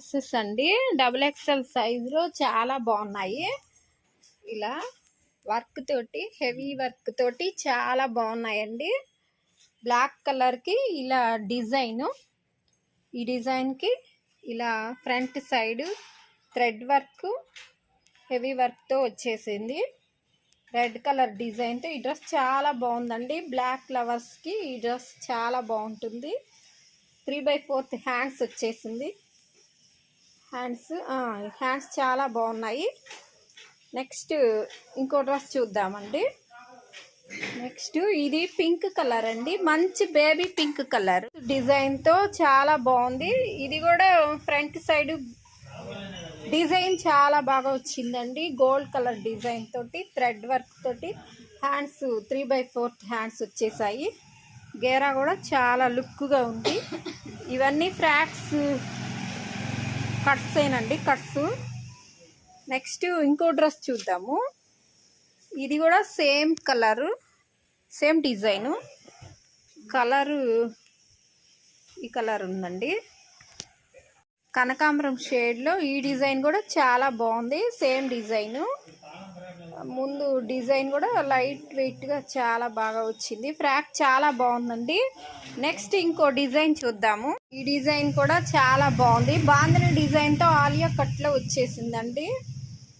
Dresses అండి. Double XL సైజులో చాలా బాగున్నాయి. ఇలా వర్క్ తోటి హెవీ వర్క్ తోటి చాలా బాగున్నాయండి. బ్లాక్ కలర్కి ఇలా డిజైను ఈ డిజైన్కి ఇలా front side thread work heavy వర్క్తో వచ్చేసింది. రెడ్ కలర్ డిజైన్తో ఈ డ్రెస్ చాలా బాగుందండి. బ్లాక్ ఫ్లవర్స్కి ఈ డ్రెస్ చాలా బాగుంటుంది. త్రీ బై ఫోర్త్ హ్యాండ్స్ వచ్చేసింది. హ్యాండ్స్ హ్యాండ్స్ చాలా బాగున్నాయి. నెక్స్ట్ ఇంకో డ్రెస్ చూద్దామండి. నెక్స్ట్ ఇది పింక్ కలర్ అండి. మంచి బేబీ పింక్ కలర్. డిజైన్తో చాలా బాగుంది. ఇది కూడా ఫ్రంట్ సైడ్ డిజైన్ చాలా బాగా వచ్చిందండి. గోల్డ్ కలర్ డిజైన్ తోటి థ్రెడ్ వర్క్ తోటి hands three by fourth hands వచ్చేసాయి. గేరా కూడా చాలా లుక్గా ఉంది. ఇవన్నీ ఫ్రాక్స్ కట్స్ ఏనండి కట్స్. నెక్స్ట్ ఇంకో డ్రెస్ చూద్దాము. ఇది కూడా same colour same design. Colour ఈ కలర్ ఉందండి. కనకాంబరం షేడ్లో ఈ డిజైన్ కూడా చాలా బాగుంది సేమ్ డిజైను. ముందు డిజైన్ కూడా లైట్ వెయిట్గా చాలా బాగా వచ్చింది. ఫ్రాక్ చాలా బాగుందండి. నెక్స్ట్ ఇంకో డిజైన్ చూద్దాము. ఈ డిజైన్ కూడా చాలా బాగుంది. బాందని డిజైన్తో ఆలియా కట్లో వచ్చేసిందండి.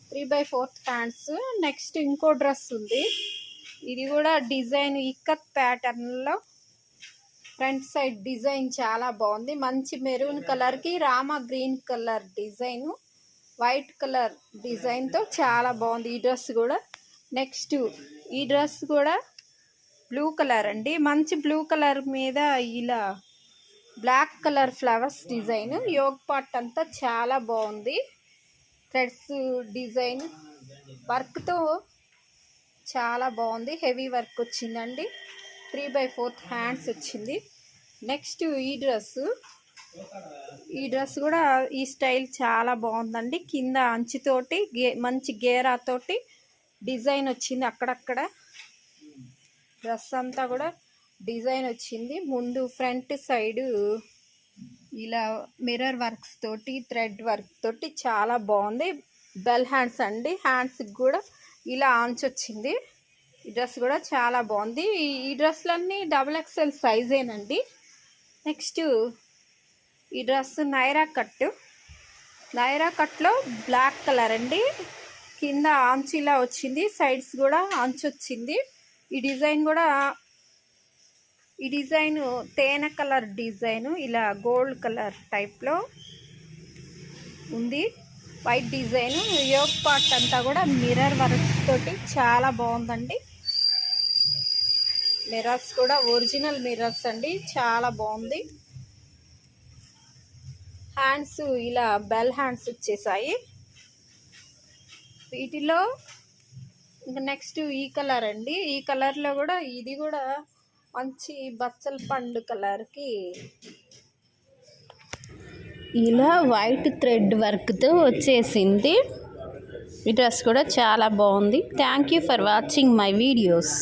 Three by fourth pants. Next ఇంకో డ్రెస్ ఉంది. ఇది కూడా డిజైన్ ఇక్కత్ ప్యాటర్న్లో ఫ్రంట్ సైడ్ డిజైన్ చాలా బాగుంది. మంచి మెరూన్ కలర్కి Rama green colour design. White colour డిజైన్తో చాలా బాగుంది ఈ డ్రెస్ కూడా. నెక్స్ట్ ఈ డ్రెస్ కూడా బ్లూ కలర్ అండి. మంచి బ్లూ కలర్ మీద ఇలా బ్లాక్ కలర్ ఫ్లవర్స్ డిజైన్. యోగ్ పాట్ అంతా చాలా బాగుంది. థ్రెడ్స్ డిజైన్ వర్క్తో చాలా బాగుంది. హెవీ వర్క్ వచ్చిందండి. త్రీ బై ఫోర్త్ హ్యాండ్స్ వచ్చింది. నెక్స్ట్ ఈ డ్రెస్సు ఈ డ్రెస్ కూడా ఈ స్టైల్ చాలా బాగుందండి. కింద అంచుతోటి గే మంచి గేరాతోటి డిజైన్ వచ్చింది అక్కడక్కడ. డ్రెస్ అంతా కూడా డిజైన్ వచ్చింది. ముందు ఫ్రంట్ సైడు ఇలా మిర్రర్ వర్క్స్ తోటి థ్రెడ్ వర్క్ తోటి చాలా బాగుంది. బెల్ హ్యాండ్స్ అండి. హ్యాండ్స్కి కూడా ఇలా ఆంచ్ వచ్చింది. ఈ డ్రెస్ కూడా చాలా బాగుంది. ఈ డ్రెస్లన్నీ డబుల్ ఎక్స్ఎల్ సైజేనండి నెక్స్ట్ ఈ డ్రెస్ నైరా కట్ నైరా కట్లో బ్లాక్ కలర్ అండి. కింద ఆంచిలా వచ్చింది. సైడ్స్ కూడా ఆంచ్ వచ్చింది. ఈ డిజైన్ కూడా ఈ డిజైన్ తేనె కలర్ డిజైన్ ఇలా గోల్డ్ కలర్ టైప్లో ఉంది. వైట్ డిజైన్ యోగ్ పార్ట్ అంతా కూడా మిర్రర్ వర్క్స్ తోటి చాలా బాగుందండి. మిర్రర్స్ కూడా ఒరిజినల్ మిర్రర్స్ అండి చాలా బాగుంది. హ్యాండ్స్ ఇలా బెల్ హ్యాండ్స్ వచ్చేసాయి. వీటిలో ఇంకా నెక్స్ట్ ఈ కలర్ అండి. ఈ కలర్లో కూడా ఇది కూడా మంచి బచ్చల పండు కలర్కి ఇలా వైట్ థ్రెడ్ వర్క్తో వచ్చేసింది. ఈ డ్రెస్ కూడా చాలా బాగుంది. Thank you for watching my videos